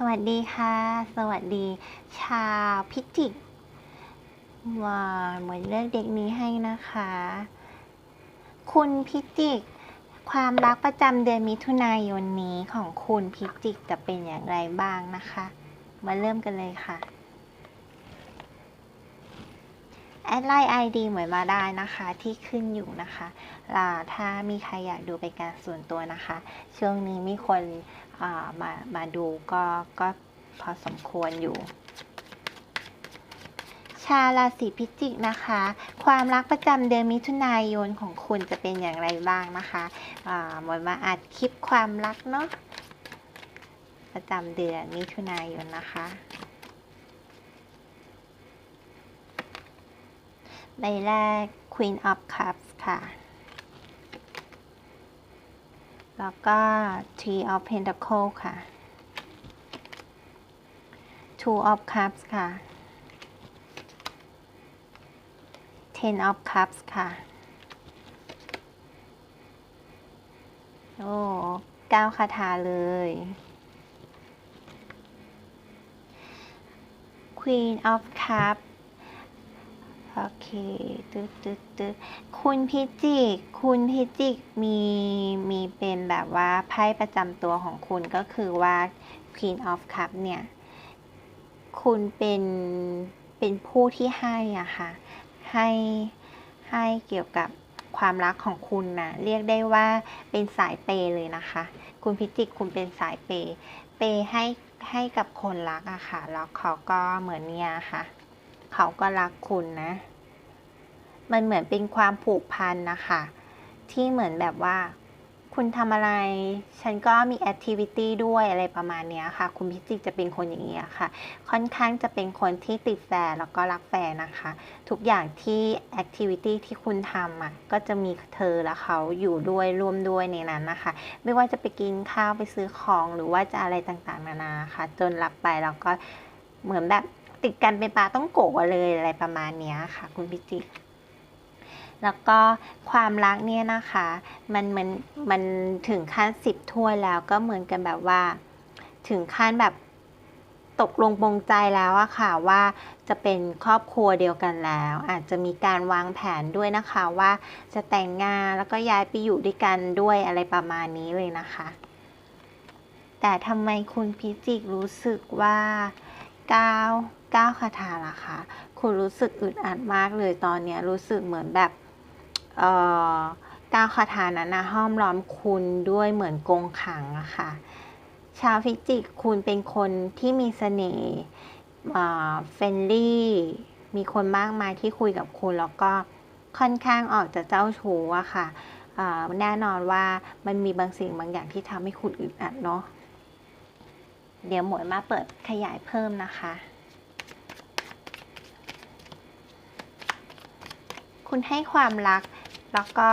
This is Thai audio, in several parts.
สวัสดีค่ะ สวัสดี ชาวพิจิกว่าเหมือนเลือกเด็กนี้ให้นะคะ คุณพิจิก ความรักประจำเดือนมิถุนายนนี้ของคุณพิจิกจะเป็นอย่างไรบ้างนะคะ มาเริ่มกันเลยค่ะ แอดไลน์ ID เหมือนมาได้นะคะที่ขึ้นอยู่นะคะอ่าถ้ามีใครอยากดูเป็นการส่วนตัวนะคะ ช่วงนี้มีคนมามาดูก็ก็พอสมควรอยู่ชาวราศีพิจิกนะคะ ความรักประจำเดือนมิถุนายนของคุณจะเป็นอย่างไรบ้างนะคะหมวยมาอัดคลิปความรักเนาะประจำเดือนมิถุนายนนะคะ ใบแรก Queen of Cups ค่ะ แล้วก็ Three of Pentacles ค่ะ Two of Cups ค่ะ Ten of Cups ค่ะ โอ้เก้าคาถาเลย Queen of Cups โอเคตึ๊ดตึ๊ดตึ๊ดคุณพิจิก คุณพิจิกมีมีเป็นแบบว่าไพ่ประจำตัวของคุณก็คือว่า Queen of Cup เนี่ย คุณเป็นเป็นผู้ที่ให้อะค่ะ ให้ให้เกี่ยวกับความรักของคุณนะเรียกได้ว่าเป็นสายเปย์เลยนะคะ คุณพิจิกคุณเป็นสายเปย์เปย์ให้ให้กับคนรักอะค่ะ แล้วเขาก็เหมือนเนี่ยค่ะ เขาก็รักคุณนะ มันเหมือนเป็นความผูกพันนะคะ ที่เหมือนแบบว่า คุณทำอะไร ฉันก็มีแอคทิวิตี้ด้วยอะไรประมาณนี้ค่ะ คุณพิจิกจะเป็นคนอย่างนี้อะค่ะ ค่อนข้างจะเป็นคนที่ติดแฟนแล้วก็รักแฟนนะคะ ทุกอย่างที่แอคทิวิตี้ที่คุณทำอะก็จะมีเธอและเขาอยู่ด้วยร่วมด้วยในนั้นนะคะ ไม่ว่าจะไปกินข้าวไปซื้อของหรือว่าจะอะไรต่างๆนานาค่ะ จนรับไปแล้วก็เหมือนแบบติดกันเป็นปลาต้องโกะเลยอะไรประมาณนี้ค่ะ คุณพิจิก แล้วก็ความรักเนี่ยนะคะ มันมันมันถึงขั้นสิบถ้วยแล้วก็เหมือนกันแบบว่า ถึงขั้นแบบตกลงปรงใจแล้วอะค่ะว่าจะเป็นครอบครัวเดียวกันแล้ว อาจจะมีการวางแผนด้วยนะคะว่าจะแต่งงานแล้วก็ย้ายไปอยู่ด้วยกันด้วยอะไรประมาณนี้เลยนะคะ แต่ทำไมคุณพิจิกรู้สึกว่าก้าวก้าวคาถาล่ะคะคุณรู้สึกอึดอัดมากเลยตอนนี้รู้สึกเหมือนแบบ ก้าวคาถานั้นนะห้อมล้อมคุณด้วยเหมือนกงขังอะค่ะ ชาวพิจิกคุณเป็นคนที่มีเสน่ห์เฟรนลี่มีคนมากมายที่คุยกับคุณ แล้วก็ค่อนข้างออกจะเจ้าชู้อะค่ะอ่าแน่นอนว่ามันมีบางสิ่งบางอย่างที่ทำให้คุณอึดอัดเนาะเดี๋ยวหมวยมาเปิดขยายเพิ่มนะคะ คุณให้ความรัก แล้วก็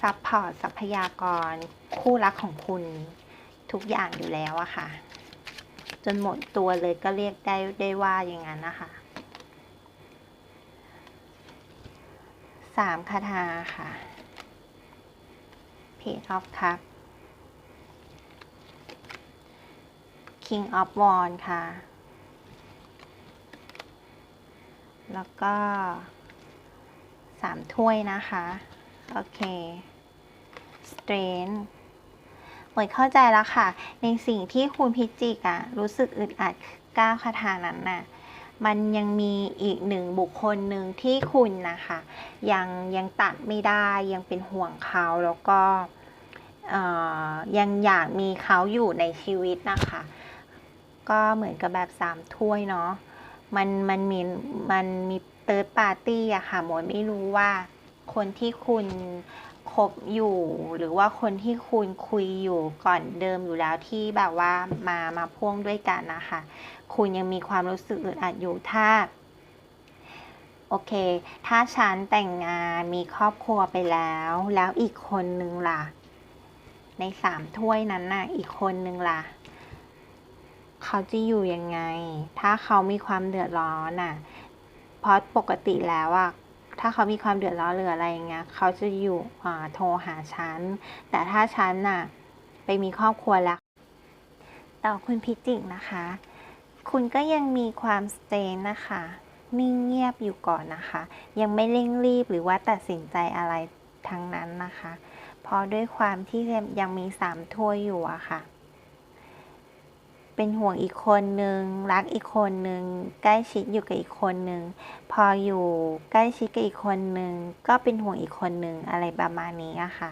ซัพพอร์ตทรัพยากรคู่รักของคุณทุกอย่างอยู่แล้วอะค่ะ จนหมดตัวเลยก็เรียกได้ได้ว่าอย่างนั้นนะคะสามคาถาค่ะ Page of Cup King of Wand ค่ะ แล้วก็สามถ้วยนะคะ โอเค Strength หมวยเข้าใจแล้วค่ะ ในสิ่งที่คุณพิจิกอะรู้สึกอึดอัดก้าวคาถานั้นน่ะมันยังมีอีกหนึ่งบุคคลหนึ่งที่คุณนะคะ ยังยังตัดไม่ได้ยังเป็นห่วงเขาแล้วก็ยังอยากมีเขาอยู่ในชีวิตนะคะ ก็เหมือนกับแบบสามถ้วยเนาะมันมันมีมันมีเติร์ดปาร์ตี้อะค่ะหมวยไม่รู้ว่า คนที่คุณคบอยู่ หรือว่าคนที่คุณคุยอยู่ก่อนเดิมอยู่แล้วที่แบบว่ามามาพ่วงด้วยกันนะคะคุณยังมีความรู้สึกอึดอัดอยู่ถ้าโอเค ถ้าฉันแต่งงานมีครอบครัวไปแล้ว แล้วอีกคนนึงล่ะ ในสามถ้วยนั้นน่ะ อีกคนนึงล่ะ เขาจะอยู่ยังไง ถ้าเขามีความเดือดร้อนน่ะ เพราะปกติแล้วอะ ถ้าเขามีความเดือดร้อนหรืออะไรอย่างเงี้ยเขาจะอยู่โทรหาฉัน แต่ถ้าฉันน่ะไปมีครอบครัวแล้ว ต่อคุณพิจิกนะคะ คุณก็ยังมีความสเตนนะคะ นิ่งเงียบอยู่ก่อนนะคะ ยังไม่เร่งรีบหรือว่าตัดสินใจอะไรทั้งนั้นนะคะ เพราะด้วยความที่ยังมีสามถ้วยอยู่อะค่ะ เป็นห่วงอีกคนนึงรักอีกคนนึงใกล้ชิดอยู่กับอีกคนนึงพออยู่ใกล้ชิดกับอีกคนนึงก็เป็นห่วงอีกคนนึงอะไรประมาณนี้อะค่ะ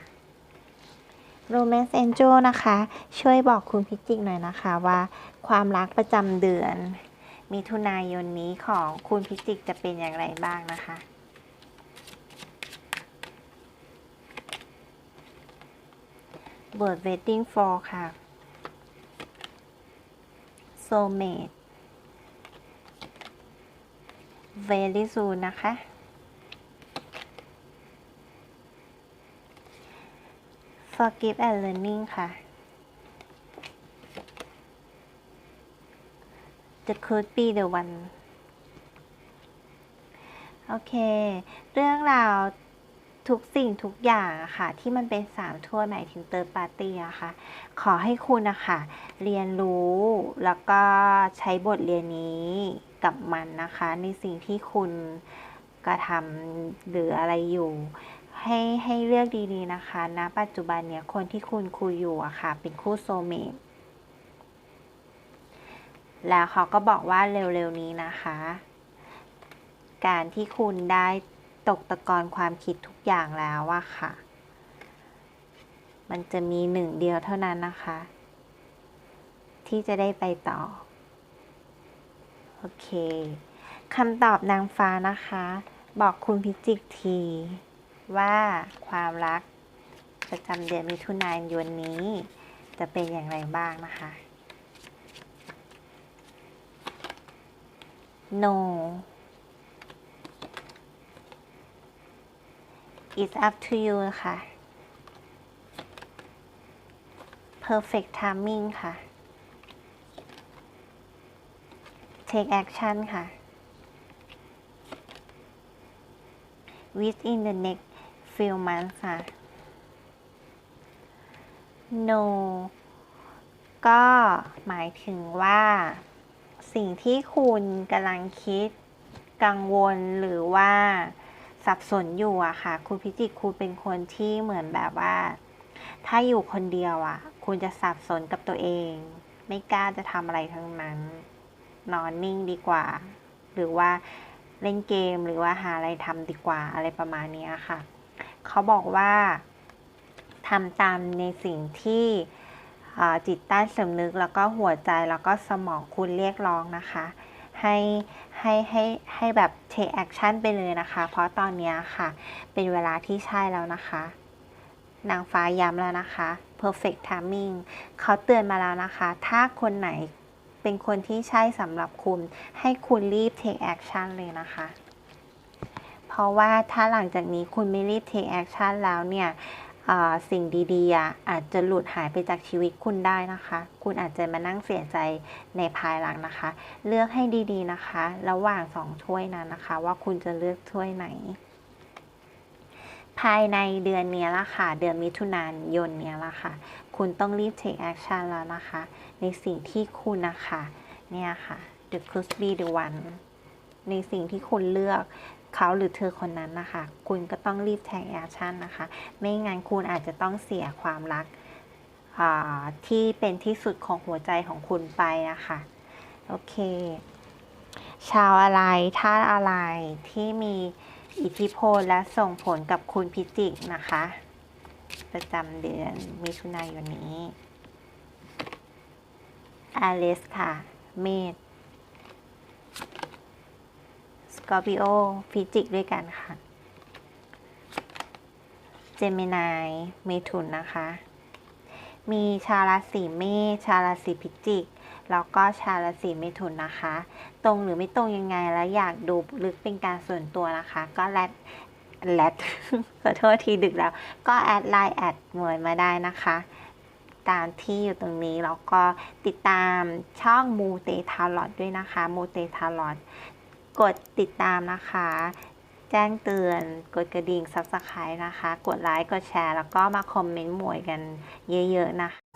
Romance Angel นะคะ ช่วยบอกคุณพิจิกหน่อยนะคะว่า ความรักประจำเดือน มิถุนายนนี้ของคุณพิจิกจะเป็นอย่างไรบ้างนะคะเบท waiting for ค่ะ soulmate very soon นะคะ forgive and learning ค่ะ the could be the one โอเค เรื่องราว ทุกสิ่งทุกอย่างอะค่ะ ที่มันเป็นสามทั่วหมายถึงเติร์ปาร์ตี้อะค่ะ ขอให้คุณนะคะเรียนรู้แล้วก็ใช้บทเรียนนี้กับมันนะคะ ในสิ่งที่คุณกระทำหรืออะไรอยู่ ให้ให้เลือกดีๆนะคะณนะปัจจุบันเนี่ยคนที่คุณคุยอยู่อะค่ะ เป็นคู่โซเมตแล้วเขาก็บอกว่าเร็วๆนี้นะคะ การที่คุณได้ ตกตะกอนความคิดทุกอย่างแล้วอะค่ะ มันจะมีหนึ่งเดียวเท่านั้นนะคะ ที่จะได้ไปต่อ โอเคคำตอบนางฟ้านะคะ บอกคุณพิจิกทีว่าความรักประจำเดือนมิถุนายนนี้ จะเป็นอย่างไรบ้างนะคะ no it's up to you ค่ะ perfect timing ค่ะ take action ค่ะ within the next few months ค่ะ no ก็หมายถึงว่า สิ่งที่คุณกำลังคิด กังวลหรือว่า สับสนอยู่อะค่ะคุณพิจิกคุณเป็นคนที่เหมือนแบบว่า ถ้าอยู่คนเดียวอะคุณจะสับสนกับตัวเอง ไม่กล้าจะทำอะไรทั้งนั้น นอนนิ่งดีกว่า หรือว่าเล่นเกมหรือว่าหาอะไรทำดีกว่าอะไรประมาณนี้ค่ะ เขาบอกว่าทำตามในสิ่งที่จิตใต้สำนึกแล้วก็หัวใจแล้วก็สมองคุณเรียกร้องนะคะ ให้ให้ให้ให้แบบ take action ไปเลยนะคะ เพราะตอนนี้ค่ะ เป็นเวลาที่ใช่แล้วนะคะ นางฟ้าย้ำแล้วนะคะ perfect timing เขาเตือนมาแล้วนะคะ ถ้าคนไหนเป็นคนที่ใช่สำหรับคุณ ให้คุณรีบ take action เลยนะคะ เพราะว่าถ้าหลังจากนี้คุณไม่รีบ take action แล้วเนี่ย สิ่งดีๆออาจจะหลุดหายไปจากชีวิตคุณได้นะคะ คุณอาจจะมานั่งเสียใจในภายหลังนะคะ เลือกให้ดีๆนะคะ ระหว่างสองถ้วยนั้นนะคะ ว่าคุณจะเลือกถ้วยไหน ภายในเดือนนี้ละค่ะ เดือนมิถุนายนนี้ละค่ะ คุณต้องรีบ take action แล้วนะคะ ในสิ่งที่คุณนะคะ เนี่ยค่ะ the could be the one ในสิ่งที่คุณเลือก เขาหรือเธอคนนั้นนะคะ คุณก็ต้องรีบแทงแอคชั่นนะคะ ไม่งั้นคุณอาจจะต้องเสียความรักที่เป็นที่สุดของหัวใจของคุณไปนะคะ โอเค ชาวอะไรท่าอะไรที่มีอิทธิพลและส่งผลกับคุณพิจิกนะคะ ประจำเดือนมิถุนายนนี้อเลสค่ะ เมษ สกอร์ปิโอพิจิกด้วยกันค่ะ เจมินายเมถุนนะคะ มีชาราศีเมษชาราศีพิจิก แล้วก็ชาราศีเมถุนนะคะ ตรงหรือไม่ตรงยังไงแล้วอยากดูลึกเป็นการส่วนตัวนะคะ ก็แรดแรดขอโทษทีดึกแล้ว ก็แอดไลน์แอดหมวยมาได้นะคะตามที่อยู่ตรงนี้ แล้วก็ติดตามช่องมูเตทาลอดด้วยนะคะมูเตทาลอด กดติดตามนะคะ แจ้งเตือน กดกระดิ่งซับสไครต์นะคะ กดไลค์ กดแชร์ แล้วก็มาคอมเมนต์หมวยกันเยอะๆนะคะ